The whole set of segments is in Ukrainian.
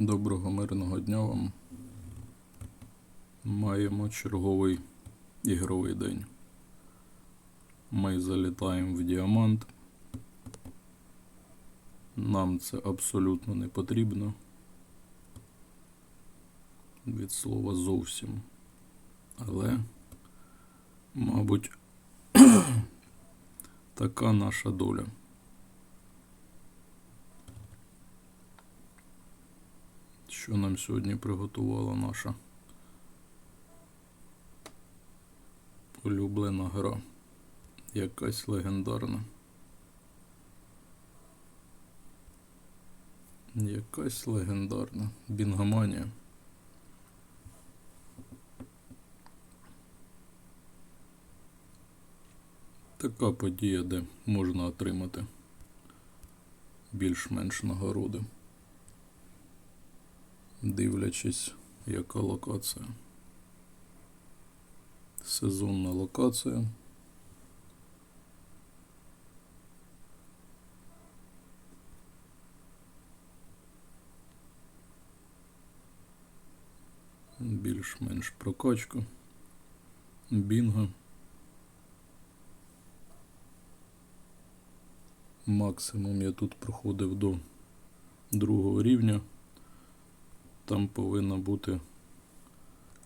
Доброго мирного дня вам. Маємо черговий ігровий день. Ми залітаємо в діамант. Нам це абсолютно не потрібно. Від слова зовсім. Але, мабуть, така наша доля. Що нам сьогодні приготувала наша улюблена гра. Якась легендарна. Якась легендарна. Бінгоманія. Така подія, де можна отримати більш-менш нагороди дивлячись, яка локація. Сезонна локація. Більш-менш прокачка. Бінго. Максимум я тут проходив до другого рівня. Там повинна бути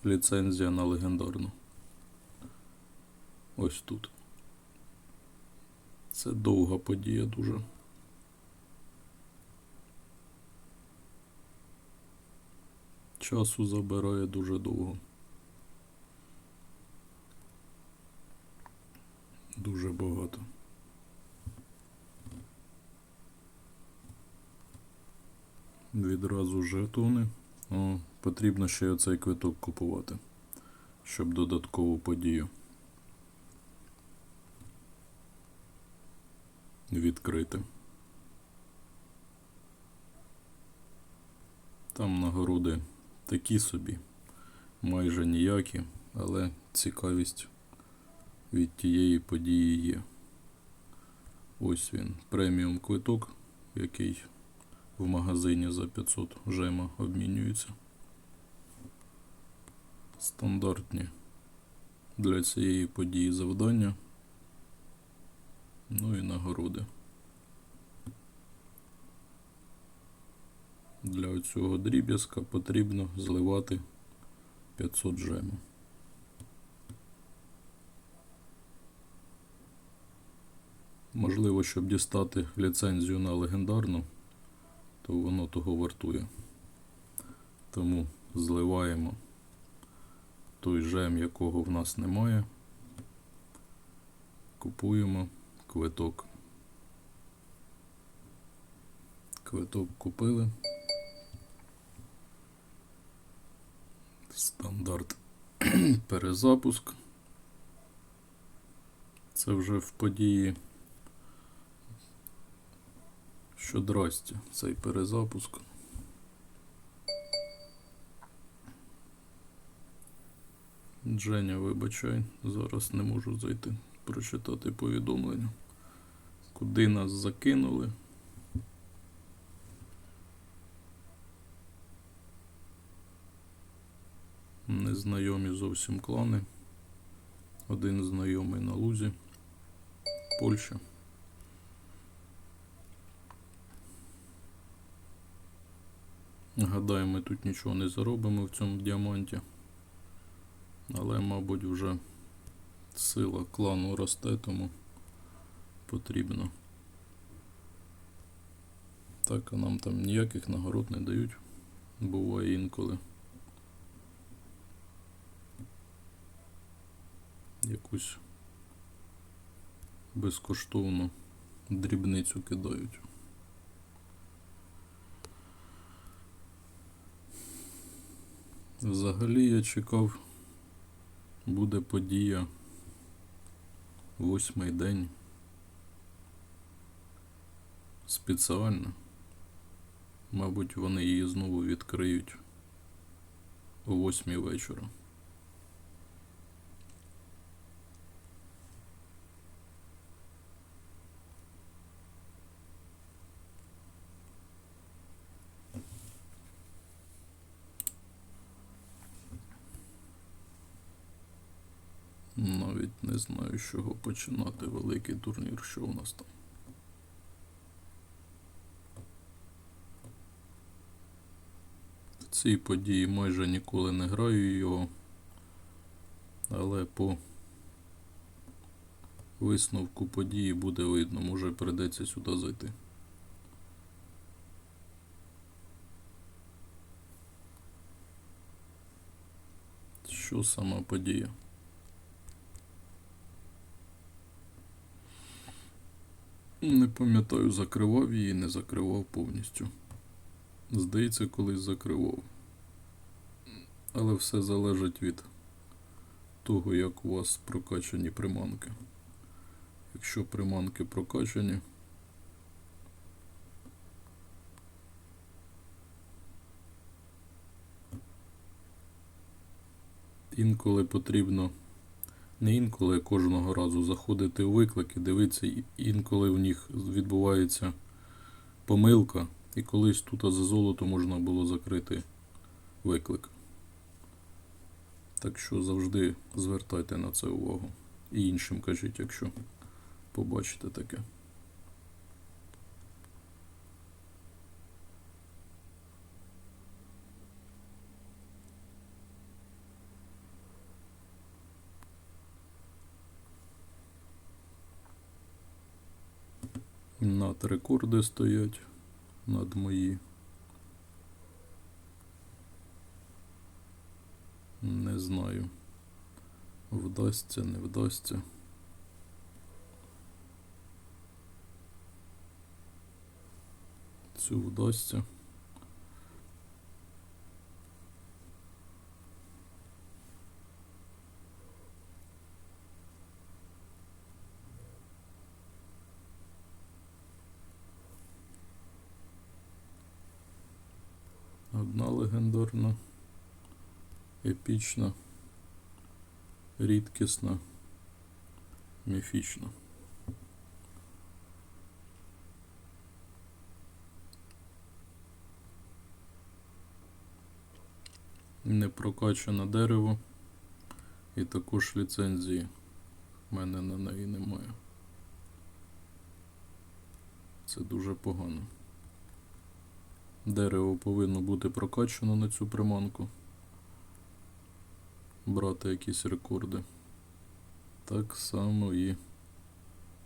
ліцензія на легендарну. Ось тут. Це довга подія дуже. Часу забирає дуже довго. Дуже багато. Відразу жетони. Потрібно ще й оцей квиток купувати, щоб додаткову подію відкрити. Там нагороди такі собі, майже ніякі, але цікавість від тієї події є. Ось він, преміум квиток, який в магазині за 500 жема обмінюються. Стандартні для цієї події завдання. Ну і нагороди. Для цього дріб'язка потрібно зливати 500 жему. Можливо, щоб дістати ліцензію на легендарну, то воно того вартує. Тому зливаємо той жем, якого в нас немає. Купуємо квиток. Квиток купили. Стандарт перезапуск. Це вже в події. Що здрасте, цей перезапуск. Женя, вибачай, зараз не можу зайти, прочитати повідомлення. Куди нас закинули? Незнайомі зовсім клани. Один знайомий на лузі. Польща. Гадаю, ми тут нічого не заробимо в цьому діаманті. Але, мабуть, вже сила клану росте, тому потрібно. Так, а нам там ніяких нагород не дають. Буває інколи. Якусь безкоштовну дрібницю кидають. Взагалі я чекав, буде подія восьмий день. Спеціально. Мабуть, вони її знову відкриють о восьмій вечора. Навіть не знаю, з чого починати великий турнір, що у нас там. В цій події майже ніколи не граю його, але по висновку події буде видно, може прийдеться сюди зайти. Що сама подія? Не пам'ятаю, закривав її, не закривав повністю. Здається, колись закривав. Але все залежить від того, як у вас прокачані приманки. Якщо приманки прокачані, інколи потрібно, не інколи, кожного разу заходити у виклик і дивитися, інколи в них відбувається помилка, і колись тут за золото можна було закрити виклик. Так що завжди звертайте на це увагу. І іншим кажіть, якщо побачите таке. Над рекорди стоять над мої. Не знаю. Вдасться, не вдасться. Цю вдасться. Легендарна, епічна, рідкісна, міфічна. Не прокачане дерево і також ліцензії. в мене на неї немає. Це дуже погано. Дерево повинно бути прокачано на цю приманку. Брати якісь рекорди. Так само і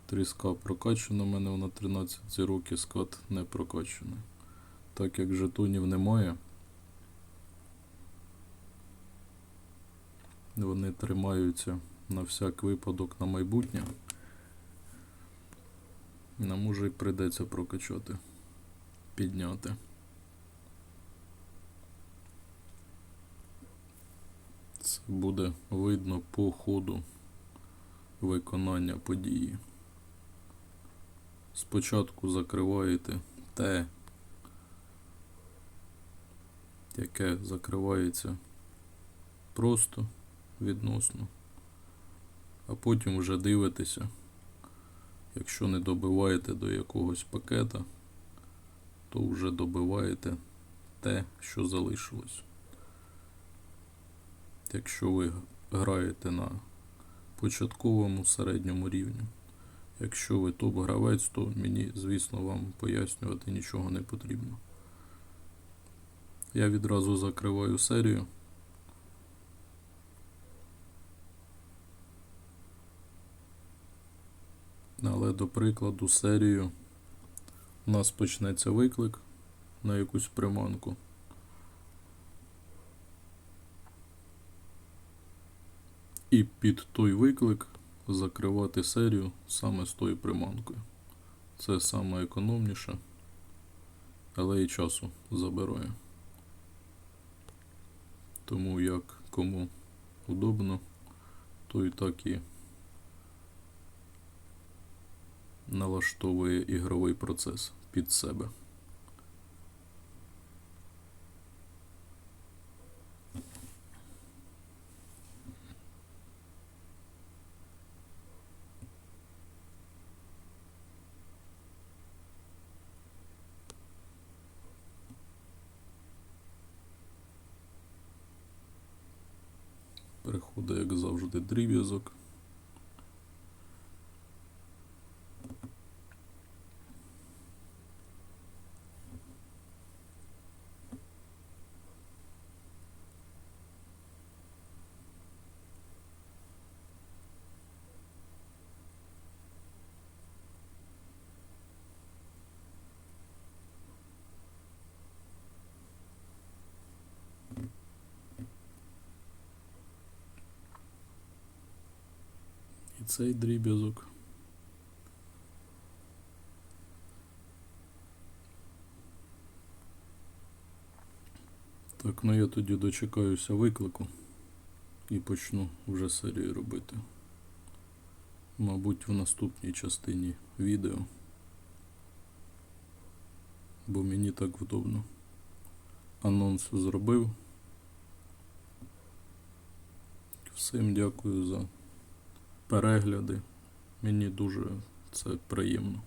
тріска прокачана. У мене вона 13 років скат не прокачаний. Так як жетонів немає. Вони тримаються на всяк випадок на майбутнє. Нам уже прийдеться прокачати, підняти. Буде видно по ходу виконання події. Спочатку закриваєте те, яке закривається просто відносно, а потім вже дивитеся, якщо не добиваєте до якогось пакета, то вже добиваєте те, що залишилось. Якщо ви граєте на початковому середньому рівні. Якщо ви топ-гравець, то мені, звісно, вам пояснювати нічого не потрібно. Я відразу закриваю серію. Але, до прикладу, серію у нас почнеться виклик на якусь приманку. І під той виклик закривати серію саме з тою приманкою. Це саме економніше, але і часу забирає. Тому як кому удобно, то і так і налаштовує ігровий процес під себе. Приходить, як завжди, дріб'язок. Цей дріб'язок. Так, ну я тоді дочекаюся виклику і почну вже серію робити. Мабуть, в наступній частині відео. Бо мені так вдобно. Анонс зробив. Всім дякую за перегляди. Мені дуже це приємно.